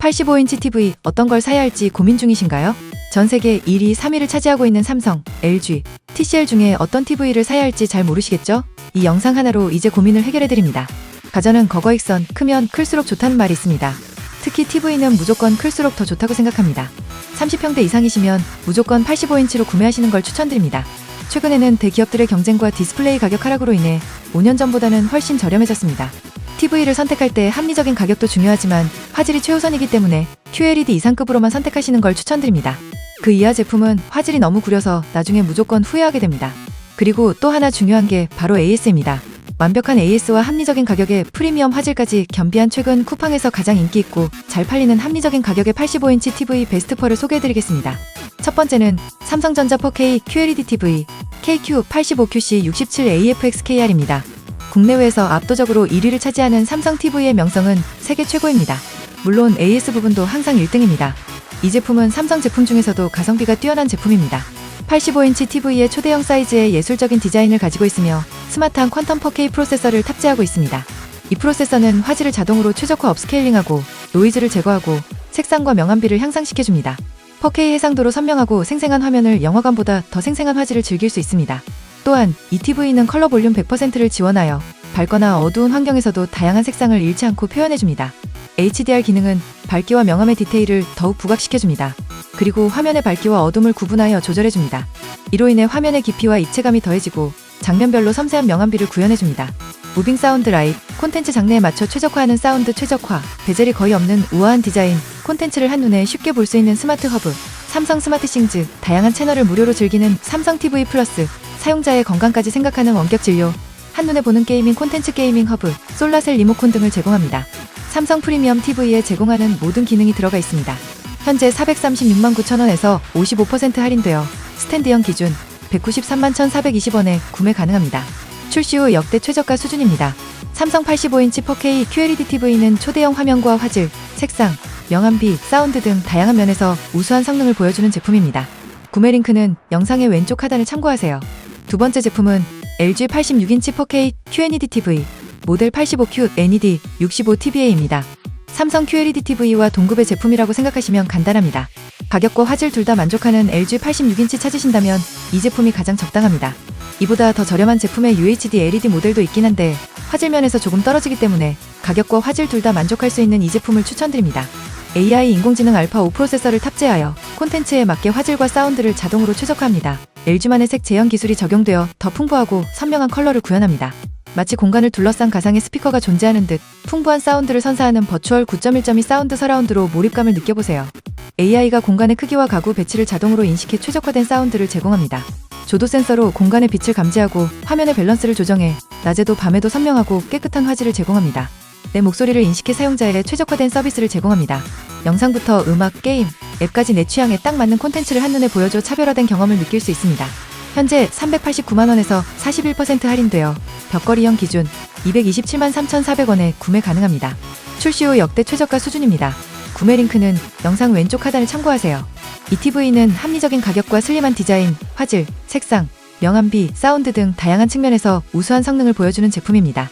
85인치 TV 어떤 걸 사야 할지 고민 중이신가요? 전 세계 1위, 3위를 차지하고 있는 삼성, LG, TCL 중에 어떤 TV를 사야 할지 잘 모르시겠죠? 이 영상 하나로 이제 고민을 해결해드립니다. 가전은 거거익선, 크면 클수록 좋다는 말이 있습니다. 특히 TV는 무조건 클수록 더 좋다고 생각합니다. 30평대 이상이시면 무조건 85인치로 구매하시는 걸 추천드립니다. 최근에는 대기업들의 경쟁과 디스플레이 가격 하락으로 인해 5년 전보다는 훨씬 저렴해졌습니다. TV를 선택할 때 합리적인 가격도 중요하지만 화질이 최우선이기 때문에 QLED 이상급으로만 선택하시는 걸 추천드립니다. 그 이하 제품은 화질이 너무 구려서 나중에 무조건 후회하게 됩니다. 그리고 또 하나 중요한 게 바로 AS입니다. 완벽한 AS와 합리적인 가격에 프리미엄 화질까지 겸비한 최근 쿠팡에서 가장 인기 있고 잘 팔리는 합리적인 가격의 85인치 TV 베스트 4를 소개해드리겠습니다. 첫 번째는 삼성전자 4K QLED TV KQ85QC67AFXKR입니다. 국내외에서 압도적으로 1위를 차지하는 삼성 TV의 명성은 세계 최고입니다. 물론 AS 부분도 항상 1등입니다. 이 제품은 삼성 제품 중에서도 가성비가 뛰어난 제품입니다. 85인치 TV의 초대형 사이즈의 예술적인 디자인을 가지고 있으며 스마트한 퀀텀 4K 프로세서를 탑재하고 있습니다. 이 프로세서는 화질을 자동으로 최적화 업스케일링하고 노이즈를 제거하고 색상과 명암비를 향상시켜줍니다. 4K 해상도로 선명하고 생생한 화면을 영화관보다 더 생생한 화질을 즐길 수 있습니다. 또한 이 TV는 컬러 볼륨 100%를 지원하여 밝거나 어두운 환경에서도 다양한 색상을 잃지 않고 표현해줍니다. HDR 기능은 밝기와 명암의 디테일을 더욱 부각시켜줍니다. 그리고 화면의 밝기와 어둠을 구분하여 조절해줍니다. 이로 인해 화면의 깊이와 입체감이 더해지고 장면별로 섬세한 명암비를 구현해줍니다. 무빙 사운드 라이트, 콘텐츠 장르에 맞춰 최적화하는 사운드 최적화, 베젤이 거의 없는 우아한 디자인, 콘텐츠를 한눈에 쉽게 볼 수 있는 스마트 허브, 삼성 스마트 싱즈, 다양한 채널을 무료로 즐기는 삼성 TV 플러스, 사용자의 건강까지 생각하는 원격 진료, 한눈에 보는 게이밍 콘텐츠 게이밍 허브, 솔라셀 리모콘 등을 제공합니다. 삼성 프리미엄 TV에 제공하는 모든 기능이 들어가 있습니다. 현재 436만 9천원에서 55% 할인되어 스탠드형 기준 193만 1,420원에 구매 가능합니다. 출시 후 역대 최저가 수준입니다. 삼성 85인치 4K QLED TV는 초대형 화면과 화질, 색상, 명암비, 사운드 등 다양한 면에서 우수한 성능을 보여주는 제품입니다. 구매 링크는 영상의 왼쪽 하단을 참고하세요. 두 번째 제품은 LG 86인치 4K QNED TV 모델 85Q NED 65TBA입니다. 삼성 QLED TV와 동급의 제품이라고 생각하시면 간단합니다. 가격과 화질 둘 다 만족하는 LG 86인치 찾으신다면 이 제품이 가장 적당합니다. 이보다 더 저렴한 제품의 UHD LED 모델도 있긴 한데 화질면에서 조금 떨어지기 때문에 가격과 화질 둘 다 만족할 수 있는 이 제품을 추천드립니다. AI 인공지능 알파 5 프로세서를 탑재하여 콘텐츠에 맞게 화질과 사운드를 자동으로 최적화합니다. LG만의 색 재현 기술이 적용되어 더 풍부하고 선명한 컬러를 구현합니다. 마치 공간을 둘러싼 가상의 스피커가 존재하는 듯 풍부한 사운드를 선사하는 버추얼 9.1.2 사운드 서라운드로 몰입감을 느껴보세요. AI가 공간의 크기와 가구 배치를 자동으로 인식해 최적화된 사운드를 제공합니다. 조도 센서로 공간의 빛을 감지하고 화면의 밸런스를 조정해 낮에도 밤에도 선명하고 깨끗한 화질을 제공합니다. 내 목소리를 인식해 사용자에게 최적화된 서비스를 제공합니다. 영상부터 음악, 게임, 앱까지 내 취향에 딱 맞는 콘텐츠를 한눈에 보여줘 차별화된 경험을 느낄 수 있습니다. 현재 389만원에서 41% 할인되어 벽걸이형 기준 227만 3,400원에 구매 가능합니다. 출시 후 역대 최저가 수준입니다. 구매 링크는 영상 왼쪽 하단을 참고하세요. 이 TV는 합리적인 가격과 슬림한 디자인, 화질, 색상, 명암비, 사운드 등 다양한 측면에서 우수한 성능을 보여주는 제품입니다.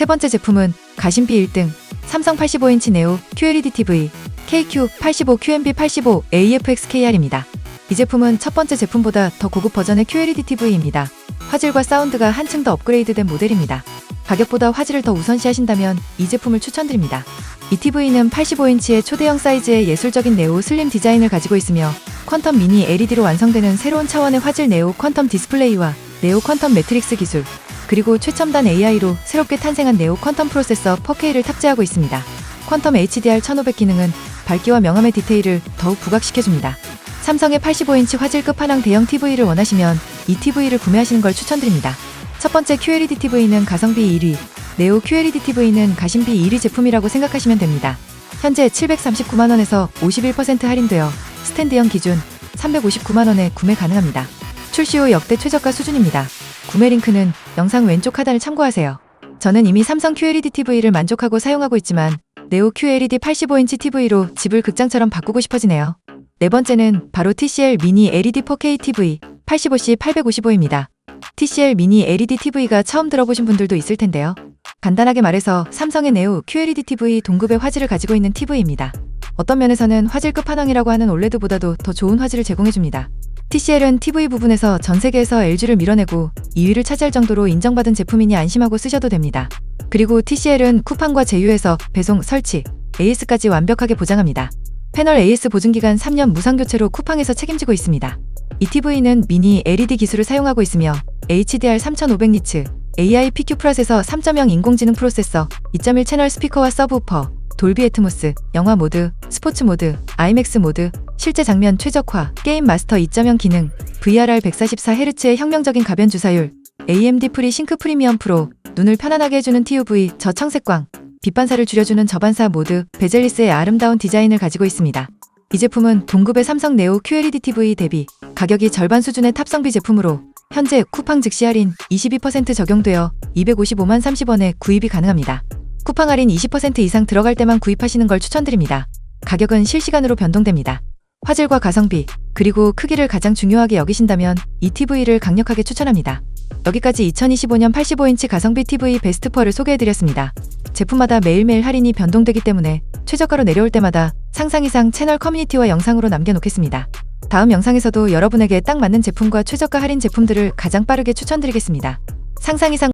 세 번째 제품은 가심비 1등 삼성 85인치 네오 QLED TV KQ85QMB85 AFXKR입니다. 이 제품은 첫 번째 제품보다 더 고급 버전의 QLED TV입니다. 화질과 사운드가 한층 더 업그레이드된 모델입니다. 가격보다 화질을 더 우선시하신다면 이 제품을 추천드립니다. 이 TV는 85인치의 초대형 사이즈의 예술적인 네오 슬림 디자인을 가지고 있으며 퀀텀 미니 LED로 완성되는 새로운 차원의 화질 네오 퀀텀 디스플레이와 네오 퀀텀 매트릭스 기술, 그리고 최첨단 AI로 새롭게 탄생한 네오 퀀텀 프로세서 4K를 탑재하고 있습니다. 퀀텀 HDR 1500 기능은 밝기와 명암의 디테일을 더욱 부각시켜줍니다. 삼성의 85인치 화질 끝판왕 대형 TV를 원하시면 이 TV를 구매하시는 걸 추천드립니다. 첫 번째 QLED TV는 가성비 1위, 네오 QLED TV는 가심비 1위 제품이라고 생각하시면 됩니다. 현재 739만원에서 51% 할인되어 스탠드형 기준 359만원에 구매 가능합니다. 출시 후 역대 최저가 수준입니다. 구매 링크는 영상 왼쪽 하단을 참고하세요. 저는 이미 삼성 QLED TV를 만족하고 사용하고 있지만 네오 QLED 85인치 TV로 집을 극장처럼 바꾸고 싶어지네요. 네 번째는 바로 TCL 미니 LED 4K TV 85C 855입니다. TCL 미니 LED TV가 처음 들어보신 분들도 있을 텐데요. 간단하게 말해서 삼성의 네오 QLED TV 동급의 화질을 가지고 있는 TV입니다. 어떤 면에서는 화질 끝판왕이라고 하는 올레드보다도 더 좋은 화질을 제공해줍니다. TCL은 TV 부분에서 전 세계에서 LG를 밀어내고 2위를 차지할 정도로 인정받은 제품이니 안심하고 쓰셔도 됩니다. 그리고 TCL은 쿠팡과 제휴해서 배송, 설치, AS까지 완벽하게 보장합니다. 패널 AS 보증기간 3년 무상교체로 쿠팡에서 책임지고 있습니다. 이 TV는 미니 LED 기술을 사용하고 있으며 HDR 3500니츠, AI PQ 플러스에서 3.0 인공지능 프로세서, 2.1 채널 스피커와 서브우퍼, 돌비 애트모스, 영화 모드, 스포츠 모드, IMAX 모드, 실제 장면 최적화, 게임 마스터 2.0 기능, VRR 144Hz의 혁명적인 가변 주사율, AMD 프리 싱크 프리미엄 프로, 눈을 편안하게 해주는 TUV 저청색광, 빛 반사를 줄여주는 저반사 모드, 베젤리스의 아름다운 디자인을 가지고 있습니다. 이 제품은 동급의 삼성 네오 QLED TV 대비 가격이 절반 수준의 탑성비 제품으로 현재 쿠팡 즉시 할인 22% 적용되어 255만 30원에 구입이 가능합니다. 쿠팡 할인 20% 이상 들어갈 때만 구입하시는 걸 추천드립니다. 가격은 실시간으로 변동됩니다. 화질과 가성비, 그리고 크기를 가장 중요하게 여기신다면 이 TV를 강력하게 추천합니다. 여기까지 2025년 85인치 가성비 TV 베스트 4를 소개해드렸습니다. 제품마다 매일매일 할인이 변동되기 때문에 최저가로 내려올 때마다 상상 이상 채널 커뮤니티와 영상으로 남겨놓겠습니다. 다음 영상에서도 여러분에게 딱 맞는 제품과 최저가 할인 제품들을 가장 빠르게 추천드리겠습니다. 상상 이상